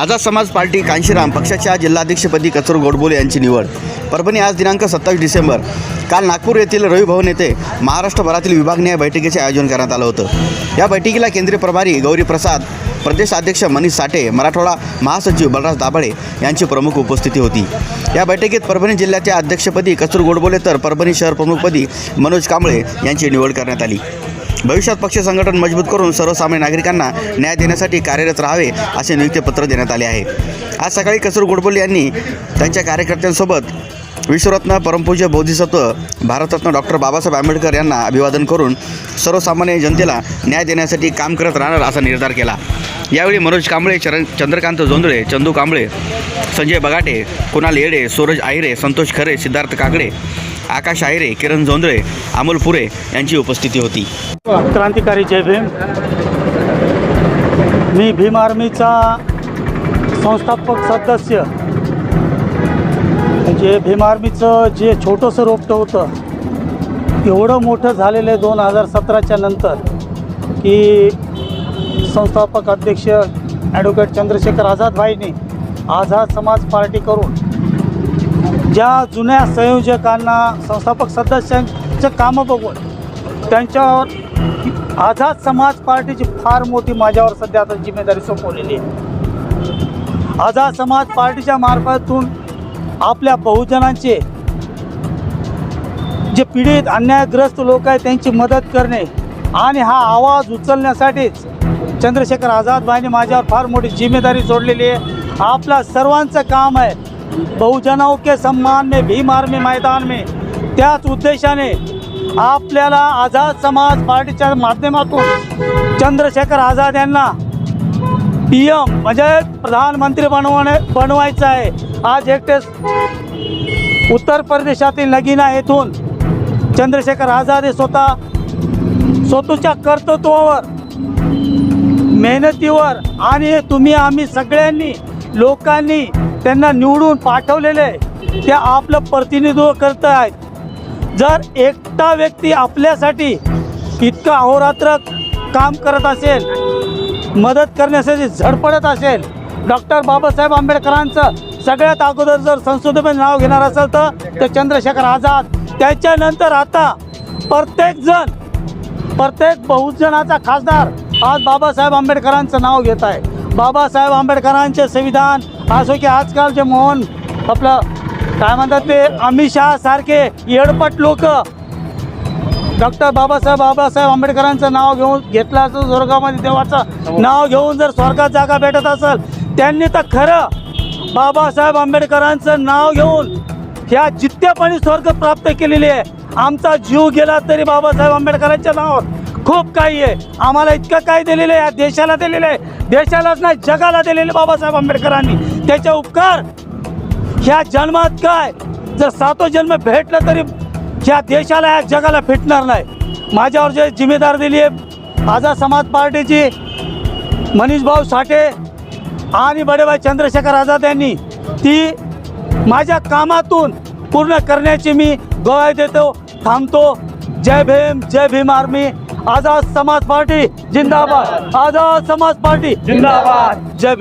Azad Samaj party Kanshiram पक्षाच्या जिल्हाध्यक्षपदी कचोर गोडबोले यांची निवड. परभणी आज दिनांक सत्तावीस डिसेंबर. काल नागपूर येथील रवी भवन येथे महाराष्ट्रभरातील विभागणीय बैठकीचे आयोजन करण्यात आलं होतं. या बैठकीला केंद्रीय प्रभारी गौरी प्रसाद प्रदेश अध्यक्ष मनीष साठे मराठवाडा महासचिव बलराज दाभाडे यांची प्रमुख उपस्थिती होती. या बैठकीत परभणी जिल्ह्याच्या अध्यक्षपदी कचूर गोडबोले तर परभणी शहर प्रमुखपदी मनोज कांबळे यांची निवड करण्यात आली. भविष्यात पक्ष संघटन मजबूत करून सर्वसामान्य नागरिकांना न्याय देण्यासाठी कार्यरत राहावे असे नियुक्तीपत्र देण्यात आले आहे. आज सकाळी कसरू गोडबोले यांनी त्यांच्या कार्यकर्त्यांसोबत विश्वरत्न परमपूज्य बोधिसत्व भारतरत्न डॉक्टर बाबासाहेब आंबेडकर यांना अभिवादन करून सर्वसामान्य जनतेला न्याय देण्यासाठी काम करत राहणार असा निर्धार केला. यावेळी मनोज कांबळे चरण चंद्रकांत जोंधळे चंदू कांबळे संजय बगाटे कुणाल येडे सूरज आहिरे संतोष खरे सिद्धार्थ काकडे आकाश आयरे किरण जोंधळे अमोल पुरे यांची उपस्थिती होती. क्रांतिकारी जय भीम. मी भीम आर्मीचा संस्थापक सदस्य. म्हणजे भीम आर्मीचं जे छोटंसं रोपटं होतं एवढं मोठं झालेलं आहे दोन हजार सतराच्या नंतर की संस्थापक अध्यक्ष ॲडव्होकेट चंद्रशेखर आझाद भाईंनी आझाद समाज पार्टी करून ज्या जुन्या संयोजकांना संस्थापक सदस्यांचं कामं बघून त्यांच्यावर आझाद समाज पार्टीची फार मोठी माझ्यावर सध्या आता जिम्मेदारी सोपवलेली आहे. आझाद समाज पार्टीच्या मार्फतून आपल्या बहुजनांचे जे पीडित अन्यायग्रस्त लोक आहेत त्यांची मदत करणे आणि हा आवाज उचलण्यासाठीच चंद्रशेखर आझाद भाईने माझ्यावर फार मोठी जिम्मेदारी सोडलेली आहे. आपला सर्वांचं काम आहे बहुजनों के सम्मान में भीम आर्मी मैदान में. त्याच उद्देशाने आपल्याला आझाद समाज पार्टीच्या माध्यमातून चंद्रशेखर आझाद यांना पी एम म्हणजे प्रधानमंत्री बनवणे बनवायचं आहे. आज एकटेच उत्तर प्रदेशातील नगिना येथून चंद्रशेखर आझाद हे स्वतः स्वतःच्या कर्तृत्वावर मेहनतीवर आणि तुम्ही आम्ही सगळ्यांनी लोकांनी त्यांना निवडून पाठवलेले ते आपलं प्रतिनिधित्व करत आहेत जर एकटा व्यक्ती आपल्यासाठी इतकं अहोरात्र काम करत असेल मदत करण्यासाठी झडपडत असेल डॉक्टर बाबासाहेब आंबेडकरांचं सगळ्यात अगोदर जर संसदेमध्ये नाव घेणार असेल तर ते चंद्रशेखर आझाद. त्याच्यानंतर आता प्रत्येकजण प्रत्येक बहुजनाचा खासदार आज बाबासाहेब आंबेडकरांचं नाव घेत आहे बाबासाहेब आंबेडकरांचे संविधान असो की आजकाल जे मोहन आपलं काय म्हणतात ते अमित शहा सारखे येडपट लोक. डॉक्टर बाबासाहेब बाबासाहेब आंबेडकरांचं नाव घेऊन घेतलं असं स्वर्गामध्ये देवाचं नाव घेऊन जर स्वर्गात जागा भेटत असेल त्यांनी तर खरं बाबासाहेब आंबेडकरांचं नाव घेऊन ह्या जित्यापणी स्वर्ग प्राप्त केलेली आहे आमचा जीव गेला तरी बाबासाहेब आंबेडकरांच्या नावावर. खूप काही आहे. आम्हाला इतकं काही दिलेलं आहे. या देशाला दिलेलं आहे. देशालाच नाही जगाला दिलेलं बाबासाहेब आंबेडकरांनी. त्याचे उपकार ह्या जन्मात काय? जर सातो जन्म भेटलं तरी ह्या देशाला ह्या जगाला भेटणार नाही. माझ्यावर जे जिम्मेदार दिली आहे आझाद समाज पार्टीची मनीष भाऊ साठे आणि बडेबाई चंद्रशेखर आझाद यांनी ती माझ्या कामातून पूर्ण करण्याची मी ग्वाही देतो थांबतो. जय भीम जय भीम आर्मी. आज़ाद समाज पार्टी जिंदाबाद. आज़ाद समाज पार्टी जिंदाबाद. जय